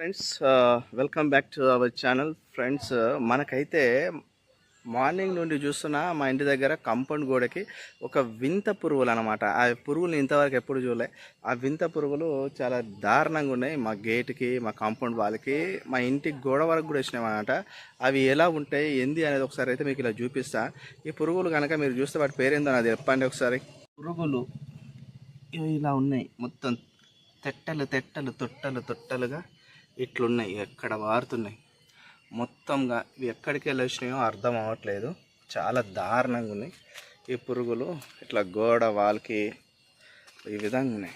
Friends welcome back to our channel. Friends మనకైతే morning నుండి చూస్తున్న మా ఇంటి దగ్గర కాంపౌండ్ గోడకి ఒక వింత పురుగులు అనమాట ఆ పురుగులు ఇంతవరకు ఎప్పుడు చూడలే. ఆ వింత పురుగులు చాలా దారుణంగా ఉన్నాయి మా గేట్కి మా కాంపౌండ్ వాళ్ళకి. మా ఇంటి గోడ వరకు కూడా వచ్చినాయి అనమాట అవి ఎలా ఉంటాయి ఏంది అనేది ఒకసారి అయితే మీకు ఇలా చూపిస్తా. ఈ పురుగులు కనుక మీరు చూస్తే వాటి పేరేందో అది చెప్పండి ఒకసారి. పురుగులు ఇలా ఉన్నాయి. మొత్తం తెట్టలు తెట్టలు తొట్టలు తొట్టలుగా ఇట్లున్నాయి ఎక్కడ వారుతున్నాయి. మొత్తంగా ఇవి ఎక్కడికి వెళ్ళి వచ్చినాయో అర్థం అవ్వట్లేదు. చాలా దారుణంగా ఉన్నాయి. ఈ పురుగులు ఇట్లా గోడ వాల్కి ఈ విధంగా ఉన్నాయి.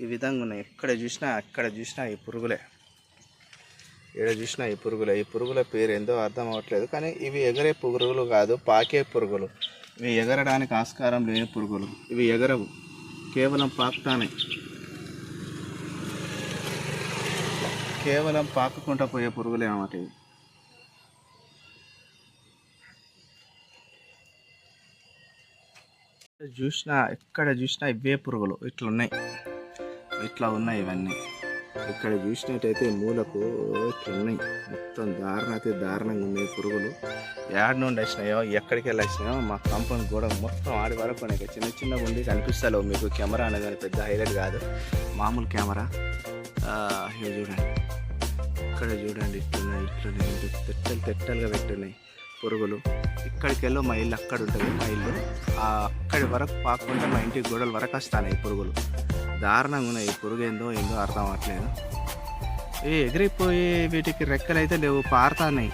ఈ విధంగా ఉన్నాయి. ఎక్కడ చూసినా ఎక్కడ చూసినా ఈ పురుగులే. ఇక్కడ చూసినా ఈ పురుగులే. ఈ పురుగుల పేరు ఏందో అర్థం అవ్వట్లేదు. కానీ ఇవి ఎగరే పురుగులు కాదు పాకే పురుగులు. ఇవి ఎగరడానికి ఆస్కారం లేని పురుగులు. ఇవి ఎగరవు. కేవలం పాకుతానే. కేవలం పాకుకుంటా పోయే పురుగులే అన్నమాట ఇవి చూసినా ఎక్కడ చూసినా ఇవే పురుగులు. ఇట్లా ఉన్నాయి ఇట్లా ఉన్నాయి ఇవన్నీ. ఇక్కడ చూసినట్టయితే మూలకు ఉన్నాయి మొత్తం దారుణ అయితే దారుణంగా ఉన్నాయి పురుగులు. యాడ్ నుండి వచ్చినాయో ఎక్కడికి వెళ్ళి వచ్చినాయో మా కంపెనీ కూడా మొత్తం ఆడి వరకు ఉన్నాయి. చిన్న చిన్నగా ఉండి కనిపిస్తాలో మీకు. కెమెరా అనేది పెద్ద హైలైట్ కాదు. మామూలు కెమెరా. ఇవి చూడండి. ఇక్కడ చూడండి ఇట్లున్నాయి ఇట్లున్నాయి తెట్టలు తెట్టలుగా పెట్టున్నాయి పురుగులు. ఇక్కడికి వెళ్ళో మా ఇల్లు అక్కడ ఉంటుంది మా ఇల్లు. అక్కడి వరకు పాకుండా మా ఇంటి గోడల వరకు వస్తాయి ఈ పురుగులు. దారుణంగా ఉన్నాయి. పురుగు ఏందో ఏందో అర్థం అవ్వట్లేదు. ఇవి ఎగిరిపోయి వీటికి రెక్కలు అయితే లేవు పారుతున్నాయి.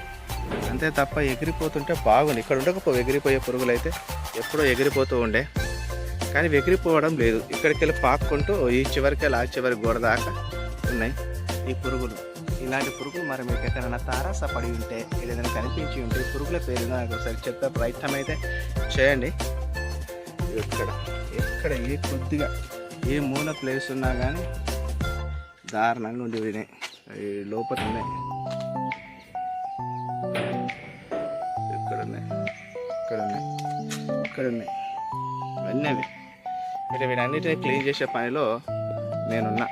అంతే తప్ప ఎగిరిపోతుంటే బాగుంది. ఇక్కడ ఉండకపో ఎగిరిపోయే పురుగులు అయితే ఎప్పుడో ఎగిరిపోతూ ఉండే. కానీ ఎగిరిపోవడం లేదు. ఇక్కడికి వెళ్ళి పాక్కుంటూ ఈ చివరికి వెళ్ళి ఆ చివరి గోడ దాకా ఉన్నాయి ఈ పురుగులు. ఇలాంటి పురుగులు మరి మీకు ఎక్కడైనా తారాస పడి ఉంటే ఏదైనా కనిపించి ఉంటే పురుగుల పేరు నాకు ఒకసారి చెప్పే ప్రయత్నం అయితే చేయండి. ఎక్కడ? ఎక్కడ ఏ కొద్దిగా ఏ మూల ప్లేస్ ఉన్నా కానీ దారుణంగా ఉండి అవి లోపల ఉన్నాయి. ఇక్కడ ఉన్నాయి? ఇక్కడ ఉన్నాయి? ఇక్కడ ఉన్నాయి? ఇవన్నీ అవి. ఇటు వీటన్నిటిని క్లీన్ చేసే పనిలో నేనున్నా.